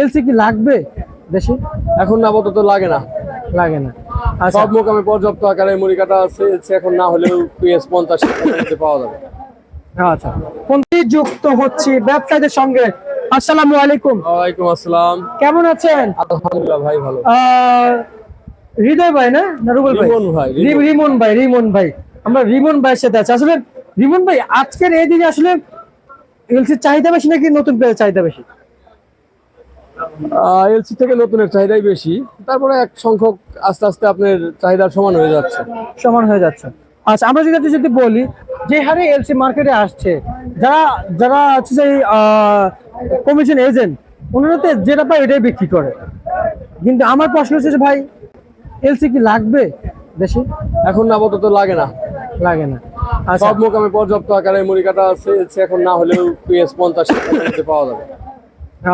LC কি লাগবে? দেশে? এখন আপাতত লাগে না। লাগে না। আচ্ছা। সব মোকামে পর্যাপ্ত আকারে মুড়ি কাটা আছে এলসি এখন না হলেও পিএস পঞ্চাশ পাওয়া যাবে। আচ্ছা। কোনটি যুক্ত হচ্ছে ব্যবসায়ীদের সঙ্গে। আসসালামু আলাইকুম। ওয়ালাইকুম আসসালাম। কেমন আছেন? আলহামদুলিল্লাহ ভাই ভালো। হৃদয় ভাই না? না রুবেল ভাই? রিমন ভাই, রিমন। ভাই রিমন ভাই। আমরা রিমন ভাইয়ের সাথে আছি। আসলে রিমন ভাই আজকের এই দিনে আসলে এলসির চাহিদা বেশি নাকি নতুন পেঁয়াজের চাহিদা বেশি? এলসি থেকে নতুনের চাহিদাই বেশি। তারপরে এক সংখ্যক আস্তে আস্তে আপনার চাহিদার সমান হয়ে যাচ্ছে। সমান হয়ে যাচ্ছে। আচ্ছা আমরা যদি যদি বলি যে হারে এলসি মার্কেটে আসছে যারা যারা হচ্ছে যে কমিশন এজেন্ট ওনারা তো যেটা পায় এটাই বিক্রি করে। কিন্তু আমার প্রশ্ন হচ্ছে যে ভাই এলসি কি লাগবে দেশে এখন আপাতত লাগে না। লাগে না। আচ্ছা। সব মোকামে পর্যাপ্ত আকারে মুড়ি কাটা আছে এখন না হলেও পিএস পঞ্চাশ পাওয়া যাবে।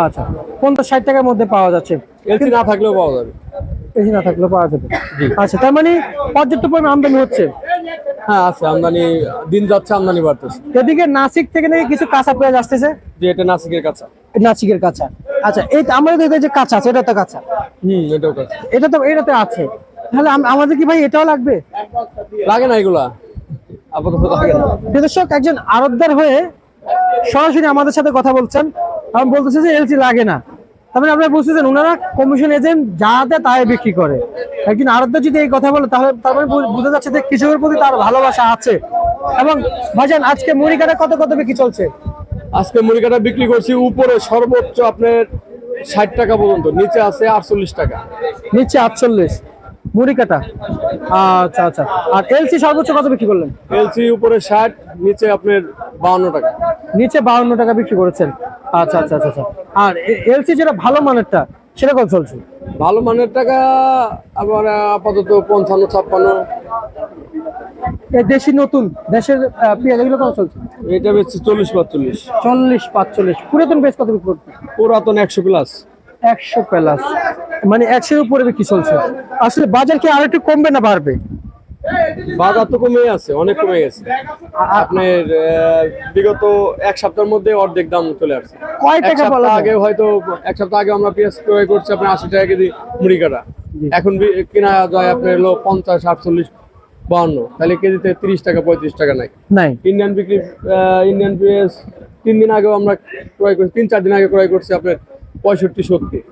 আচ্ছা পঞ্চাশ ষাট টাকার মধ্যে পাওয়া যাচ্ছে। এলসি না থাকলেও পাওয়া যাবে। বেশি না থাকলেও পাওয়া যাবে। আচ্ছা তার মানে পর্যাপ্ত পরিমাণ আমদানি হচ্ছে? হ্যাঁ আছে আমদানি দিন যাচ্ছে আমদানি বাড়তেছে। এদিকে নাসিক থেকে নাকি কিছু কাঁচা পেঁয়াজ আসতেছে? যে এটা নাসিকের কাছে নাসিকের কাঁচা। আচ্ছা এই আমাদের দেখতে যে কাঁচা আছে এটা তো কাঁচা। হুম এটাও এটা তো এটা তো আছে। তাহলে আমাদের কি ভাই এটাও লাগবে? লাগে না এগুলা। আপাতত লাগে না। দর্শক একজন আরবদার হয়ে সরাসরি আমাদের সাথে কথা বলছেন। আমি বলতেছি যে এলসি লাগে না। তারপরে আপনারা বুঝতেছেন ওনারা কমিশন এজেন্ট যা দেয় তাই বিক্রি করে। একজন আরবদার যদি এই কথা বলে তাহলে তারপরে বু- বোঝা যাচ্ছে যে কৃষকের প্রতি তার ভালোবাসা আছে। এবং ভাইজান আজকে মুড়ি কাটা কত কত বিক্রি চলছে? আজকে মুড়ি কাটা বিক্রি করছি উপরে সর্বোচ্চ আপনার ষাট টাকা পর্যন্ত নিচে আছে আটচল্লিশ টাকা। নিচে আটচল্লিশ। মুড়ি কাটা আচ্ছা আচ্ছা। আর এলসি সর্বোচ্চ কত বিক্রি করলেন? এলসি উপরে ষাট নিচে আপনার বাউন্ন টাকা। নিচে বাউন্ন টাকা বিক্রি করেছেন। আচ্ছা আচ্ছা আচ্ছা আচ্ছা। আর এলসি যেটা ভালো মানেরটা সেটা কত চলছে? ভালো মানের টাকা আবার আপাতত পঞ্চান্ন ছাপ্পান্ন। দেশি নতুন দেশের পেঁয়াজ এগুলো কত চলছে? এটা বেচছি চল্লিশ পাঁচচল্লিশ। চল্লিশ পাঁচচল্লিশ। পুরাতন পেঁয়াজ কত বিক্রি করছে পুরাতন একশো প্লাস। একশো প্লাস। মানে একশোর উপরে বিক্রি চলছে। আসলে বাজার কি আর একটু কমবে না বাড়বে? বাজার তো কমে আছে অনেক কমে গেছে। আপনার বিগত এক সপ্তাহের মধ্যে অর্ধেক দাম চলে আসছে। কয় টাকা বলা আগে হয়তো এক সপ্তাহ আগে আমরা পেঁয়াজ ক্রয় করছি আপনার আশি টাকা কেজি মুড়ি কাটা। এখন কেনা যায় আপনার হলো পঞ্চাশ আটচল্লিশ বাউন্ন তাহলে কেজিতে তিরিশ টাকা পঁয়ত্রিশ টাকা নাই। নাই। ইন্ডিয়ান বিক্রি ইন্ডিয়ান পেঁয়াজ তিন দিন আগেও আমরা ক্রয় করছি তিন চার দিন আগে ক্রয় করছি আপনার পঁয়ষট্টি সত্তর।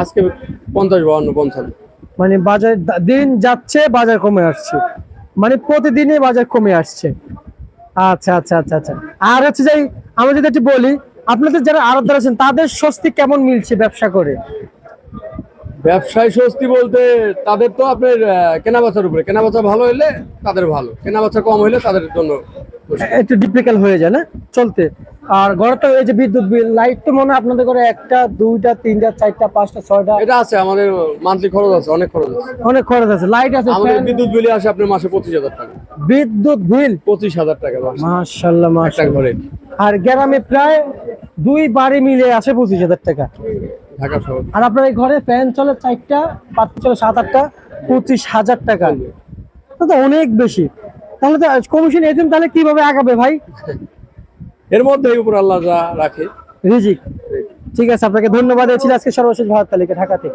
আজকে পঞ্চাশ বাউন্ন পঞ্চান্ন। মানে বাজার দিন যাচ্ছে বাজার কমে আসছে। মানে প্রতিদিনই বাজার কমে আসছে। আচ্ছা আচ্ছা আচ্ছা আচ্ছা। আর হচ্ছে যাই আমরা যদি একটু বলি আপনাদের যারা আরবদার আছেন তাদের স্বস্তি কেমন মিলছে ব্যবসা করে? ব্যবসায় স্বস্তি বলতে তাদের তো আপনার কেনা বেচার উপরে। কেনা বেচা ভালো হলে তাদের ভালো। কেনা বেচা কম হলে তাদের জন্য একটু ডিফিকাল্ট হয়ে যায় না? চলতে। আর ঘরে তো এই যে বিদ্যুৎ বিল লাইট তো মনে হয় আপনাদের ঘরে একটা দুইটা তিনটা চারটা পাঁচটা ছয়টা? এটা আছে আমাদের মান্থলি খরচ আছে অনেক খরচ আছে। অনেক খরচ আছে লাইট আছে আমাদের বিদ্যুৎ বিলে আসে আপনার মাসে পঁচিশ হাজার টাকা। বিদ্যুৎ বিল? পঁচিশ হাজার টাকা মাসে। মাশাল্লাহ একটা ঘরে। আর গ্রামে প্রায় দুই বাড়ি মিলে আসে পঁচিশ হাজার টাকা। ঢাকা শহর। আর আপনার এই ঘরে ফ্যান চলে চারটা পাঁচ চলে সাত আটটা পঁচিশ হাজার টাকা। তো অনেক বেশি। তাহলে তো কমিশন এজেন্ট তাহলে কীভাবে আগাবে ভাই? এর মধ্যে উপর আল্লাহ যা রাখে। রিজিক। ঠিক আছে, আপনাকে ধন্যবাদ। এ ছিল আজকে সর্বশেষ ভারত তালিকা ঢাকা থেকে